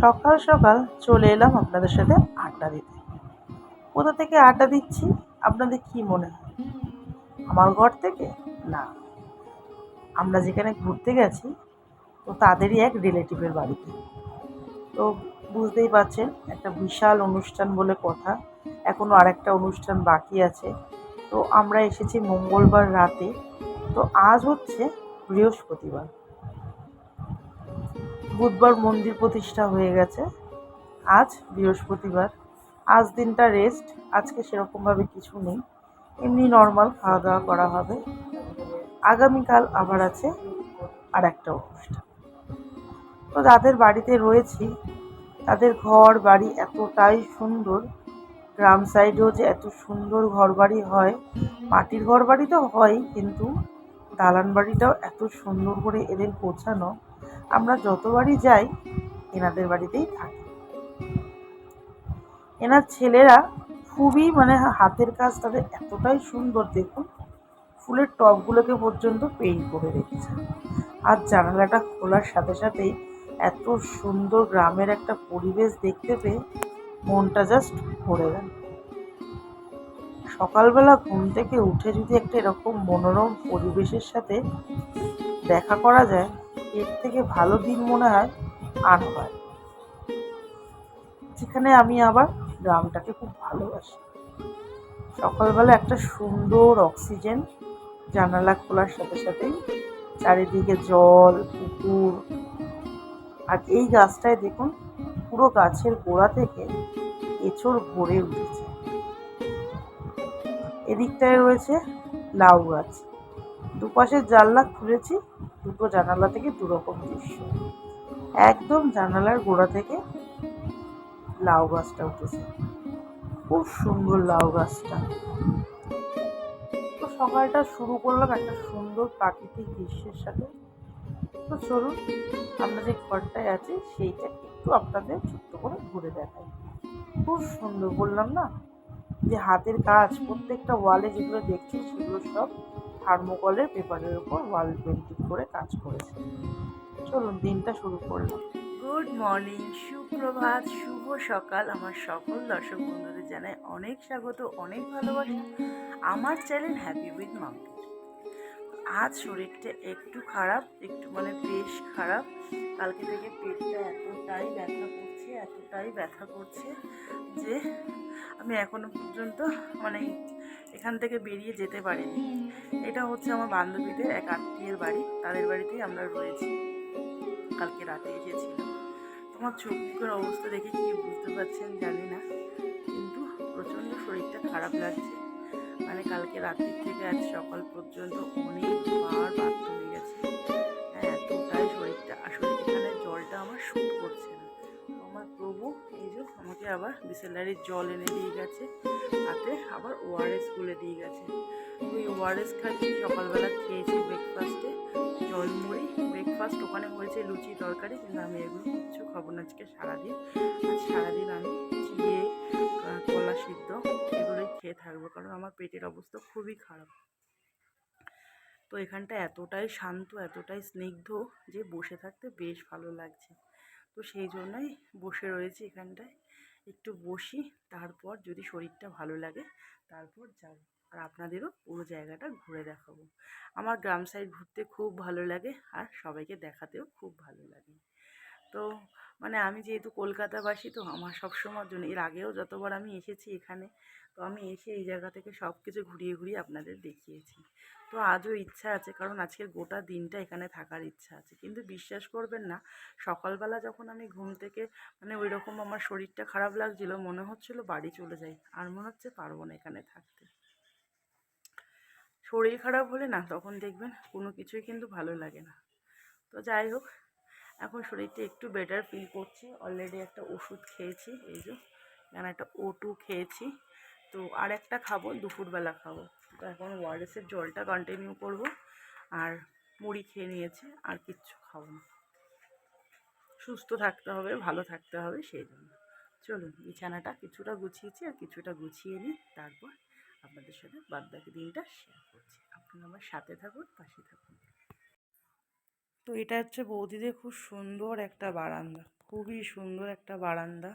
সকাল সকাল চলে এলাম আপনাদের সাথে আড্ডা দিতে। কোথা থেকে আড্ডা দিচ্ছি? আপনাদের কি মনে হয়? আমার ঘর থেকে? না। আমরা যেখানে ঘুরতে গেছি, তো তাদেরই এক রিলেটিভের বাড়িতে। তো বুঝতেই পারছেন, একটা বিশাল অনুষ্ঠান বলে কথা। এখনও আর একটা অনুষ্ঠান বাকি আছে। তো আমরা এসেছি মঙ্গলবার রাতে। তো আজ হচ্ছে বৃহস্পতিবার। বুধবার মন্দির প্রতিষ্ঠা হয়ে গেছে। আজ বৃহস্পতিবার। আজ দিনটা রেস্ট আজকে সেরকমভাবে কিছু নেই। এমনি নর্মাল খাওয়া দাওয়া করা হবে। আগামীকাল আবার আছে আর একটা অনুষ্ঠান। তো যাদের বাড়িতে রয়েছি, তাদের ঘর বাড়ি এতটাই সুন্দর, গ্রাম সাইডেও যে এত সুন্দর ঘর বাড়ি হয়, মাটির ঘর বাড়ি তো হয় কিন্তু দালান বাড়িটাও এত সুন্দর করে এদের গোছানো আমরা যতবারই যাই, এনাদের বাড়িতেই থাকি। এনার ছেলেরা খুবই মানে হাতের কাজ তাদের এতটাই সুন্দর, দেখুন। ফুলের টবগুলোকে পর্যন্ত পেইন্ট করে রেখেছে। আর জানালাটা খোলার সাথে সাথেই এত সুন্দর গ্রামের একটা পরিবেশ দেখতে পেয়ে মনটা জাস্ট ভরে গেল। সকালবেলা ঘুম থেকে উঠে যদি একটা এরকম মনোরম পরিবেশের সাথে দেখা করা যায় এর থেকে ভালো দিন মনে হয় আর হয়। যেখানে আমি আবার গ্রামটাকে খুব ভালোবাসি। সকালবেলা একটা সুন্দর অক্সিজেন জানালা খোলার সাথে সাথেই চারিদিকে জল, পুকুর আর এই গাছটায় দেখুন পুরো গাছের গোড়া থেকে এঁচড় ভরে উঠেছে। এদিকটায় রয়েছে লাউ গাছ। দুপাশের জানলা খুলেছি দুটো জানালা থেকে দুরকম দৃশ্য। একদম জানালার গোড়া থেকে লাউ গাছটা উঠেছে। খুব সুন্দর লাউ গাছটা। তো সকালটা শুরু করলাম একটা সুন্দর প্রাকৃতিক দৃশ্যের সাথে। তো চলুন, আমরা যে ঘরটায় আছি, সেইটা একটু আপনাদের ছোট্ট করে ঘুরে দেখাই। খুব সুন্দর বললাম না? যে হাতের কাজ, প্রত্যেকটা ওয়ালে যেগুলো দেখছি, সেগুলো সব থার্মোকলের পেপারের উপর ওয়াল পেন্টিং করে কাজ করেছে। চলুন, দিনটা শুরু করলাম। গুড মর্নিং, সুপ্রভাত, শুভ সকাল। আমার সকল দর্শক বন্ধুদের জানাই অনেক স্বাগত, অনেক ভালোবাসা। আমার চ্যানেল হ্যাপি উইথ মাউন্টেন আজ শরীরটা একটু খারাপ, একটু মানে বেশ খারাপ। কালকে থেকে পেটটা এতটাই ব্যথা করছে এতটাই ব্যথা করছে যে আমি এখনও পর্যন্ত মানে এখান থেকে বেরিয়ে যেতে পারিনি। এটা হচ্ছে আমার বান্ধবীদের এক আত্মীয়ের বাড়ি। তাদের বাড়িতেই আমরা রয়েছি। কালকে রাতে এসেছিলাম। তোমার চোখের অবস্থা দেখে কি বুঝতে পারছেন জানি না, কিন্তু প্রচণ্ড শরীরটা খারাপ লাগছে। মানে কালকে রাত্রির থেকে আজ সকাল পর্যন্ত অনেকবার বাথরুমে বিসেলারির জল এনে দিয়ে গেছে তাতে আবার ওআরএস গুলে দিয়ে গেছে। ওই ওআরএস খাচ্ছি সকালবেলা খেয়েছি ব্রেকফাস্টে জল মুড়ি ব্রেকফাস্ট ওখানে হয়েছে লুচি তরকারি কিন্তু আমি এগুলো কিচ্ছু খাব না আজকে সারাদিন। আজ সারাদিন আমি আহ, কলা সিদ্ধ এগুলোই খেয়ে থাকব কারণ আমার পেটের অবস্থা খুবই খারাপ। তো এখানটা এতটাই শান্ত এতটাই স্নিগ্ধ যে বসে থাকতে বেশ ভালো লাগছে। তো সেই জন্যই বসে রয়েছি এখানটায়। একটু বসি, তারপর যদি শরীরটা ভালো লাগে, তারপর যাব আর আপনাদেরও পুরো জায়গাটা ঘুরে দেখাবো। আমার গ্রাম সাইড ঘুরতে খুব ভালো লাগে আর সবাইকে দেখাতেও খুব ভালো লাগে। তো মানে আমি যেহেতু কলকাতাবাসী, তো আমার সবসময়ের জন্য, এর আগেও যতবার আমি এসেছি এখানে, তো আমি এসে এই জায়গা থেকে সব কিছু ঘুরিয়ে ঘুরিয়ে আপনাদের দেখিয়েছি। তো আজও ইচ্ছা আছে, কারণ আজকের গোটা দিনটা এখানে থাকার ইচ্ছা আছে। কিন্তু বিশ্বাস করবেন না, সকালবেলা যখন আমি ঘুম থেকে মানে ওই রকম আমার শরীরটা খারাপ লাগছিল, মনে হচ্ছিল বাড়ি চলে যাই, আর মনে হচ্ছে পারব না এখানে থাকতে। শরীর খারাপ হলে না, তখন দেখবেন কোনো কিছুই কিন্তু ভালো লাগে না। তো যাই হোক, এখন শরীরটা একটু বেটার ফিল করছি। অলরেডি একটা ওষুধ খেয়েছি, এই যে এখানে একটা ও টু খেয়েছি। তো আর একটা খাব, দুপুরবেলা খাব। তো এখন ওয়ারেসের জলটা কন্টিনিউ করব। আর মুড়ি খেয়ে নিয়েছি, আর কিচ্ছু খাব না। সুস্থ থাকতে হবে, ভালো থাকতে হবে, সেই জন্য। চলুন, বিছানাটা কিছুটা গুছিয়েছি, আর কিছুটা গুছিয়ে নিই, তারপর আপনাদের সাথে বাদবাকি দিনটা শেয়ার করছি। আপনারা আমার সাথে থাকুন, পাশে থাকুন। তো এটা হচ্ছে বৌদিদের খুব সুন্দর একটা বারান্দা, খুবই সুন্দর একটা বারান্দা।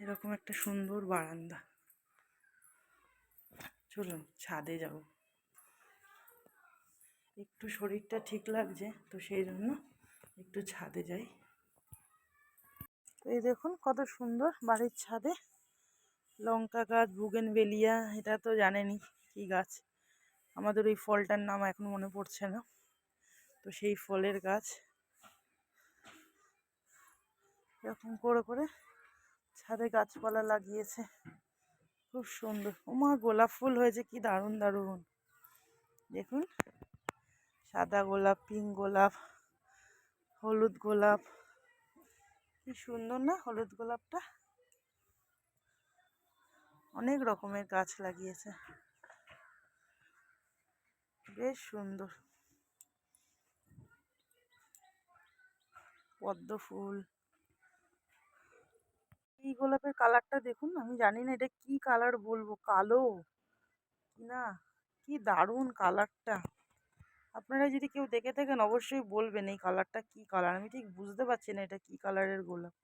এরকম একটা সুন্দর বারান্দা। চলুন, ছাদে যাব। একটু শরীরটা ঠিক লাগছে, তো সেই জন্য একটু ছাদে যাই। তো এই দেখুন কত সুন্দর বাড়ির ছাদে। লঙ্কা গাছ, বুগেনবেলিয়া, এটা তো জানেনই কী গাছ। আমাদের ওই ফলটার নাম এখন মনে পড়ছে না। তো সেই ফলের গাছ। এরকম করে করে ছাদে গাছপালা লাগিয়েছে। খুব সুন্দর। ওমা, গোলাপ ফুল হয়েছে, কি দারুণ দারুণ। দেখুন, সাদা গোলাপ পিঙ্ক গোলাপ, হলুদ গোলাপ। কি সুন্দর না, হলুদ গোলাপটা? অনেক রকমের গাছ লাগিয়েছে। বেশ সুন্দর। পদ্ম ফুল। এই গোলাপের কালারটা দেখুন আমি জানি না এটা কি কালার বলব, কালো। না, কি দারুণ কালারটা। আপনারা যদি কেউ দেখে থাকেন অবশ্যই বলবেন এই কালারটা কি কালার, আমি ঠিক বুঝতে পারছি না এটা কি কালারের গোলাপ।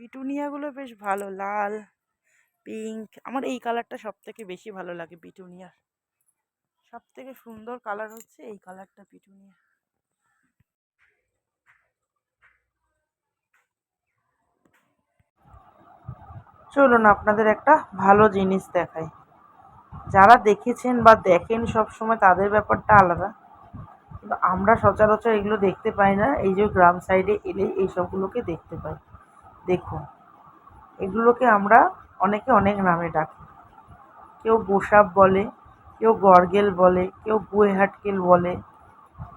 পিটুনিয়াগুলো বেশ ভালো, লাল, পিঙ্ক, আমার এই কালারটা সব থেকে বেশি ভালো লাগে পিটুনিয়ার। সব থেকে সুন্দর কালার হচ্ছে এই কালারটা পিটুনিয়া। চলুন আপনাদের একটা ভালো জিনিস দেখাই। যারা দেখেছেন বা দেখেন সব সময় তাদের ব্যাপারটা আলাদা। কিন্তু আমরা সচরাচর এগুলো দেখতে পাই না, এই যে গ্রাম সাইডে এলে এই সবগুলোকে দেখতে পাই। দেখুন, এগুলোকে আমরা অনেকে অনেক নামে ডাকি। কেউ গোসাপ বলে, কেউ গরগেল বলে, কেউ গুয়েহাটকেল বলে।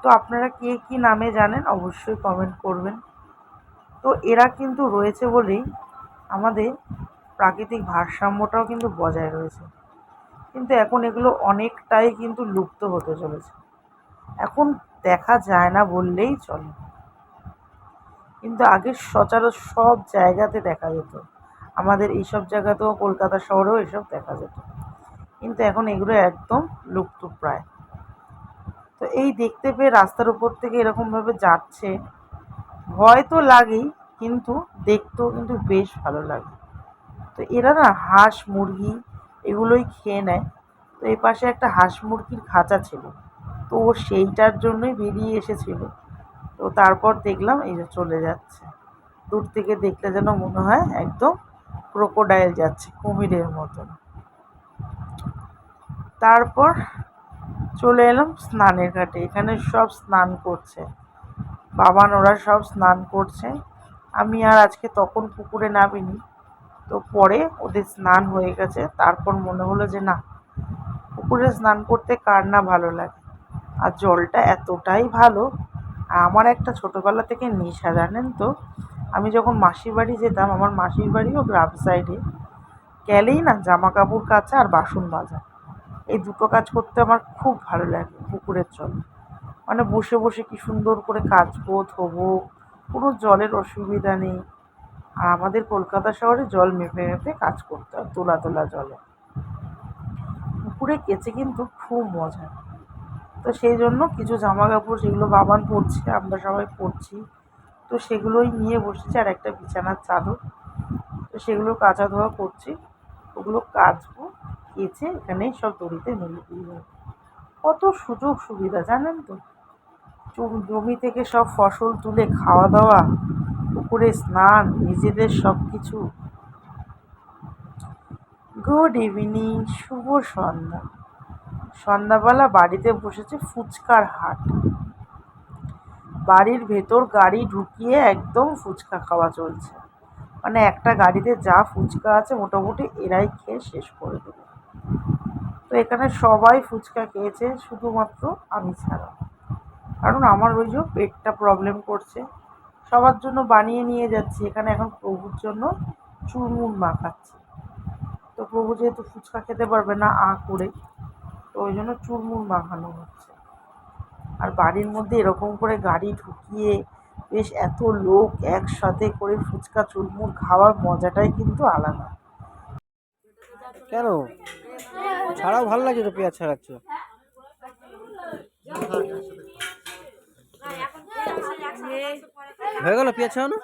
তো আপনারা কে কী নামে জানেন অবশ্যই কমেন্ট করবেন। তো এরা কিন্তু রয়েছে বলেই আমাদের প্রাকৃতিক ভারসাম্যটাও কিন্তু বজায় রয়েছে। কিন্তু এখন এগুলো অনেকটাই কিন্তু লুপ্ত হতে চলেছে। এখন দেখা যায় না বললেই চলে। কিন্তু আগে সচরাচর সব জায়গাতে দেখা যেত। আমাদের এইসব জায়গাতেও, কলকাতা শহরেও এসব দেখা যেত। কিন্তু এখন এগুলো একদম লুপ্ত প্রায়। তো এই দেখতে পেয়ে রাস্তার উপর থেকে এরকমভাবে যাচ্ছে, ভয় তো লাগেই, কিন্তু দেখতেও কিন্তু বেশ ভালো লাগে। তো এরা না হাঁস, মুরগি এগুলোই খেয়ে নেয়। তো এই পাশে একটা হাঁস মুরগির খাঁচা ছিল। তো ও সেইটার জন্যই বেরিয়ে এসেছিল। তো তারপর দেখলাম এই যে চলে যাচ্ছে। দূর থেকে দেখলে যেন মনে হয় একদম ক্রোকোডাইল যাচ্ছে, কুমিরের মতন। তারপর চলে এলাম স্নানের ঘাটে। এখানে সব স্নান করছে। বাবান ওরা সব স্নান করছে। আমি আর আজকে তখন পুকুরে নামিনি। তো পরে ওদের স্নান হয়ে গেছে। তারপর মনে হলো যে না, পুকুরে স্নান করতে কার না ভালো লাগে। আর জলটা এতটাই ভালো, আর আমার একটা ছোটোবেলা থেকে নেশা, জানেন তো? আমি যখন মাসির বাড়ি যেতাম, আমার মাসির বাড়িও গ্রাম সাইডে। গেলেই না জামা কাপড় কাচা আর বাসন মাজা। এই দুটো কাজ করতে আমার খুব ভালো লাগে পুকুরের জল। মানে বসে বসে কি সুন্দর করে কাচবো, ধোবো, কোনো জলের অসুবিধা নেই। আর আমাদের কলকাতা শহরে জল মেপে মেপে কাজ করতে হয়, তোলা তোলা জলে। পুকুরে কেচে কিন্তু খুব মজা। তো সেই জন্য কিছু জামা কাপড় সেগুলো বাবান পরছে, আমরা সবাই পরছি। তো সেগুলোই নিয়ে বসেছি আর একটা বিছানার চাদর। তো সেগুলো কাচা ধোয়া করছি, ওগুলো কাচবো, কেচে এখানেই সব দড়িতে মেলে দিয়ে কত সুযোগ সুবিধা, জানেন তো? জমি থেকে সব ফসল তুলে খাওয়া দাওয়া পুকুরে স্নান, নিজেদের সব কিছু গুড ইভিনিং শুভ সন্ধ্যা। সন্ধ্যাবেলা বাড়িতে বসেছে ফুচকার হাট। বাড়ির ভেতর গাড়ি ঢুকিয়ে একদম ফুচকা খাওয়া চলছে। মানে একটা গাড়িতে যা ফুচকা আছে মোটামুটি এরাই খেয়ে শেষ করে দেবে। তো এখানে সবাই ফুচকা খেয়েছে, শুধুমাত্র আমি ছাড়া। কারণ আমার ওই যে পেটটা প্রবলেম করছে। সবার জন্য বানিয়ে নিয়ে যাচ্ছি। এখানে এখন প্রভুর জন্য চুরমুর মাখাচ্ছি। তো প্রভু যেহেতু ফুচকা খেতে পারবে না আ করে তো ওই জন্য চুরমুর মাখানো হচ্ছে। আর বাড়ির মধ্যে এরকম করে গাড়ি ঢুকিয়ে বেশ এত লোক একসাথে করে ফুচকা চুরমুর খাওয়ার মজাটাই কিন্তু আলাদা। কেন? ছাড়াও ভালো লাগে তো পেঁয়াজ ছাড়াচ্ছ এখন হয়ে গেল পেঁয়াজ ছাড়ানো?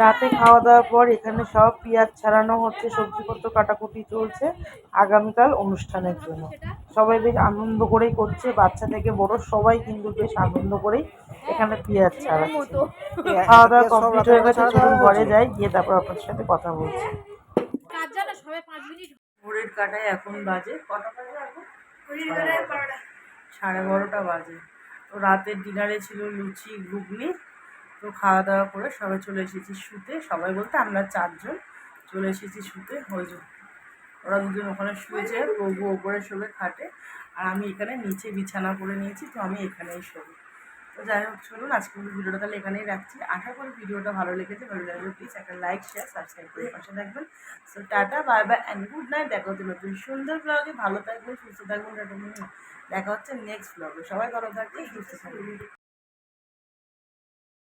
রাতে খাওয়া দাওয়ার পর এখানে সব পেঁয়াজ ছাড়ানো হচ্ছে সবজিপত্র কাটাকুটি চলছে আগামীকাল অনুষ্ঠানের জন্য। সবাই বেশ আনন্দ করেই করছে বাচ্চা থেকে বড় সবাই কিন্তু বেশ আনন্দ করেই এখানে পেঁয়াজ ছাড়াচ্ছে। খাওয়া দাওয়া কমপ্লিট হয়ে গেছে চলুন ঘরে? যাই গিয়ে তারপর আপনার সাথে কথা বলছি। কাটায় এখন বাজে। কটা বাজে এখন? সাড়ে বারোটা বাজে। তো রাতের ডিনারে ছিল লুচি, ঘুগনি। তো খাওয়া দাওয়া করে সবাই চলে এসেছি শুতে। সবাই বলতে আমরা চারজন চলে এসেছি শুতে। হয়ে ওরা দুজন ওখানে শুয়েছে প্রভু ওপরে শোবে খাটে। আর আমি এখানে নিচে বিছানা করে নিয়েছি, তো আমি এখানেই শোবো। তো যাই হোক, চলুন আজকে ভিডিওটা তাহলে এখানেই রাখছি। আশা করি ভিডিওটা ভালো লেগেছে, ভালো লাগলে প্লিজ একটা লাইক শেয়ার সাবস্ক্রাইব করে পাশে থাকবেন। So tata bye bye and good night দেখা হচ্ছে নতুন সুন্দর ব্লগে ভালো থাকবেন, সুস্থ থাকবেন দেখা হচ্ছে নেক্সট ব্লগে সবাই ভালো থাকবে সুস্থ থাকবেন।